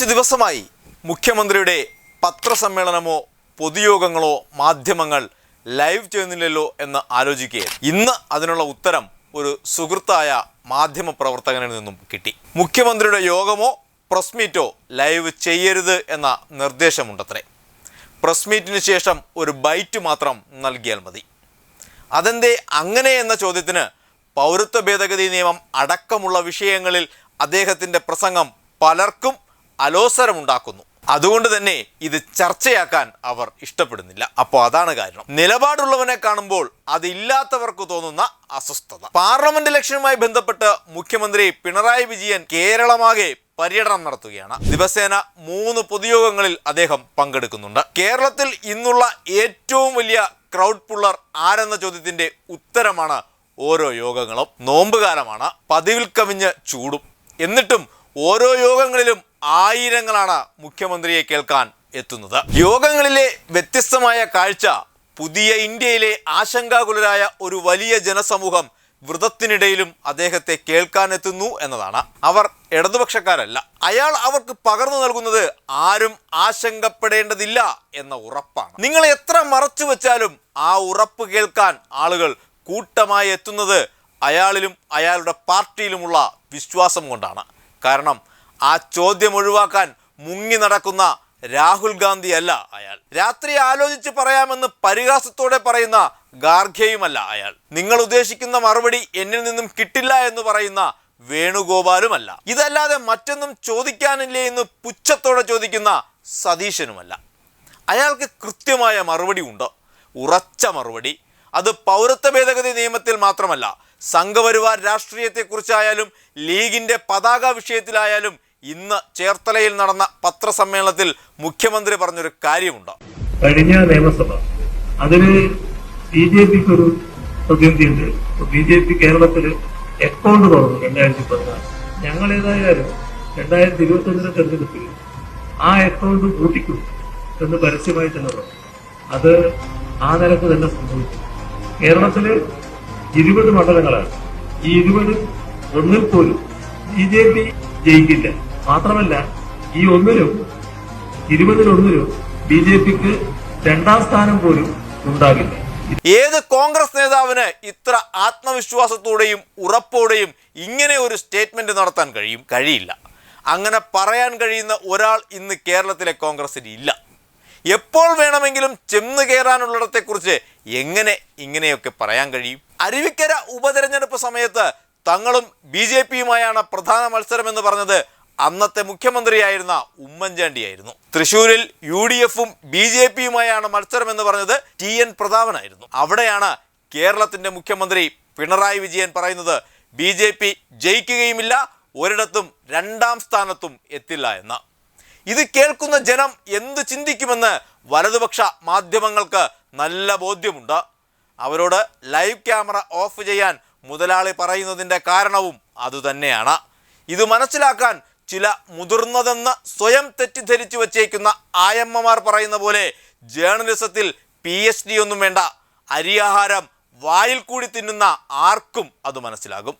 കുറച്ച് ദിവസമായി മുഖ്യമന്ത്രിയുടെ പത്രസമ്മേളനമോ പൊതുയോഗങ്ങളോ മാധ്യമങ്ങൾ ലൈവ് ചെയ്യുന്നില്ലല്ലോ എന്ന് ആലോചിക്കുകയാണ് ഇന്ന് അതിനുള്ള ഉത്തരം ഒരു സുഹൃത്തായ മാധ്യമ പ്രവർത്തകനിൽ നിന്നും കിട്ടി. മുഖ്യമന്ത്രിയുടെ യോഗമോ പ്രസ് മീറ്റോ ലൈവ് ചെയ്യരുത് എന്ന നിർദ്ദേശമുണ്ടത്രേ. പ്രസ് മീറ്റിന് ശേഷം ഒരു ബൈറ്റ് മാത്രം നൽകിയാൽ മതി. അതെന്തേ അങ്ങനെ എന്ന ചോദ്യത്തിന് പൗരത്വ ഭേദഗതി നിയമം അടക്കമുള്ള വിഷയങ്ങളിൽ അദ്ദേഹത്തിന്റെ പ്രസംഗം പലർക്കും അലോസരമുണ്ടാക്കുന്നു. അതുകൊണ്ട് തന്നെ ഇത് ചർച്ചയാക്കാൻ അവർ ഇഷ്ടപ്പെടുന്നില്ല. അപ്പോൾ അതാണ് കാരണം. നിലപാടുള്ളവനെ കാണുമ്പോൾ അതില്ലാത്തവർക്ക് തോന്നുന്ന അസ്വസ്ഥത. പാർലമെന്റ് ഇലക്ഷനുമായി ബന്ധപ്പെട്ട് മുഖ്യമന്ത്രി പിണറായി വിജയൻ കേരളമാകെ പര്യടനം നടത്തുകയാണ്. ദിവസേന മൂന്ന് പൊതുയോഗങ്ങളിൽ അദ്ദേഹം പങ്കെടുക്കുന്നുണ്ട്. കേരളത്തിൽ ഇന്നുള്ള ഏറ്റവും വലിയ ക്രൗഡ് പുള്ളർ ആരെന്ന ചോദ്യത്തിന്റെ ഉത്തരമാണ് ഓരോ യോഗങ്ങളും. നോമ്പുകാലമാണ്. പതിവിൽ കവിഞ്ഞ് ചൂടും. എന്നിട്ടും ഓരോ യോഗങ്ങളിലും ആയിരങ്ങളാണ് മുഖ്യമന്ത്രിയെ കേൾക്കാൻ എത്തുന്നത്. യോഗങ്ങളിലെ വ്യത്യസ്തമായ കാഴ്ച പുതിയ ഇന്ത്യയിലെ ആശങ്കാകുലരായ ഒരു വലിയ ജനസമൂഹം വ്രതത്തിനിടയിലും അദ്ദേഹത്തെ കേൾക്കാൻ എത്തുന്നു എന്നതാണ്. അവർ ഇടതുപക്ഷക്കാരല്ല. അയാൾ അവർക്ക് പകർന്നു നൽകുന്നത് ആരും ആശങ്കപ്പെടേണ്ടതില്ല എന്ന ഉറപ്പാണ്. നിങ്ങൾ എത്ര മറച്ചു വെച്ചാലും ആ ഉറപ്പ് കേൾക്കാൻ ആളുകൾ കൂട്ടമായി എത്തുന്നത് അയാളിലും അയാളുടെ പാർട്ടിയിലുമുള്ള വിശ്വാസം കൊണ്ടാണ്. കാരണം ആ ചോദ്യം ഒഴിവാക്കാൻ മുങ്ങി നടക്കുന്ന രാഹുൽ ഗാന്ധി അല്ല അയാൾ. രാത്രി ആലോചിച്ച് പറയാമെന്ന് പരിഹാസത്തോടെ പറയുന്ന ഗാർഖ്യയുമല്ല അയാൾ. നിങ്ങൾ ഉദ്ദേശിക്കുന്ന മറുപടി എന്നിൽ നിന്നും കിട്ടില്ല എന്ന് പറയുന്ന വേണുഗോപാലുമല്ല. ഇതല്ലാതെ മറ്റൊന്നും ചോദിക്കാനില്ലേ എന്ന് പുച്ഛത്തോടെ ചോദിക്കുന്ന സതീശനുമല്ല. അയാൾക്ക് കൃത്യമായ മറുപടി ഉണ്ട്. ഉറച്ച മറുപടി. അത് പൗരത്വ ഭേദഗതി നിയമത്തിൽ മാത്രമല്ല സംഘപരിവാർ രാഷ്ട്രീയത്തെക്കുറിച്ചായാലും ലീഗിന്റെ പതാക വിഷയത്തിലായാലും ഇന്ന് ചേർത്തലയിൽ നടന്ന പത്രസമ്മേളനത്തിൽ മുഖ്യമന്ത്രി പറഞ്ഞൊരു കാര്യമുണ്ട്. കഴിഞ്ഞ നിയമസഭ അതിന് ബി ജെ പിക്ക് ഒരു പ്രതിനിധിയുണ്ട് ബി ജെ പി കേരളത്തിൽ അക്കൗണ്ട് തുറന്നു രണ്ടായിരത്തി പതിനാറ് ഞങ്ങൾ ഏതായാലും രണ്ടായിരത്തി ഇരുപത്തി ഒന്നിലെ തെരഞ്ഞെടുപ്പിൽ ആ അക്കൗണ്ട് കൂട്ടിക്കും എന്ന് പരസ്യമായി തന്നെ പറഞ്ഞു. അത് ആ നിലയ്ക്ക് തന്നെ സംഭവിച്ചു. കേരളത്തിൽ ഇരുപത് മണ്ഡലങ്ങളാണ്. ഈ ഇരുപത് ഒന്നിൽ പോലും ബി ജെ പി ജയിക്കില്ല. മാത്രമല്ല ഈ ഒന്നിലും ഇരുപതിലൊന്നിലും ബി ജെ പിക്ക് രണ്ടാം സ്ഥാനം പോലും ഉണ്ടാകില്ല. ഏത് കോൺഗ്രസ് നേതാവിന് ഇത്ര ആത്മവിശ്വാസത്തോടെയും ഉറപ്പോടെയും ഇങ്ങനെ ഒരു സ്റ്റേറ്റ്മെന്റ് നടത്താൻ കഴിയും? കഴിയില്ല. അങ്ങനെ പറയാൻ കഴിയുന്ന ഒരാൾ ഇന്ന് കേരളത്തിലെ കോൺഗ്രസിന് ഇല്ല. എപ്പോൾ വേണമെങ്കിലും ചെന്ന് കയറാനുള്ളിടത്തെക്കുറിച്ച് എങ്ങനെ ഇങ്ങനെയൊക്കെ പറയാൻ കഴിയും? അരുവിക്കര ഉപതെരഞ്ഞെടുപ്പ് സമയത്ത് തങ്ങളും ബി ജെ പിയുമായാണ് പ്രധാന മത്സരമെന്ന് പറഞ്ഞത് അന്നത്തെ മുഖ്യമന്ത്രിയായിരുന്ന ഉമ്മൻചാണ്ടിയായിരുന്നു. തൃശൂരിൽ യു ഡി എഫും ബി ജെ പിയുമായാണ് മത്സരമെന്ന് പറഞ്ഞത് ടി എൻ പ്രതാപനായിരുന്നു. അവിടെയാണ് കേരളത്തിന്റെ മുഖ്യമന്ത്രി പിണറായി വിജയൻ പറയുന്നത് ബി ജെ പി ജയിക്കുകയുമില്ല ഒരിടത്തും രണ്ടാം സ്ഥാനത്തും എത്തില്ല എന്ന്. ഇത് കേൾക്കുന്ന ജനം എന്ത് ചിന്തിക്കുമെന്ന് വലതുപക്ഷ മാധ്യമങ്ങൾക്ക് നല്ല ബോധ്യമുണ്ട്. അവരോട് ലൈവ് ക്യാമറ ഓഫ് ചെയ്യാൻ മുതലാളി പറയുന്നതിന്റെ കാരണവും അതുതന്നെയാണ്. ഇത് മനസ്സിലാക്കാൻ ചില മുതിർന്നതെന്ന് സ്വയം തെറ്റിദ്ധരിച്ചു വച്ചേക്കുന്ന ആയമ്മമാർ പറയുന്ന പോലെ ജേർണലിസത്തിൽ പി എച്ച് ഡി ഒന്നും വേണ്ട. അരിയാഹാരം വായിൽ കൂടി തിന്നുന്ന ആർക്കും അത് മനസ്സിലാകും.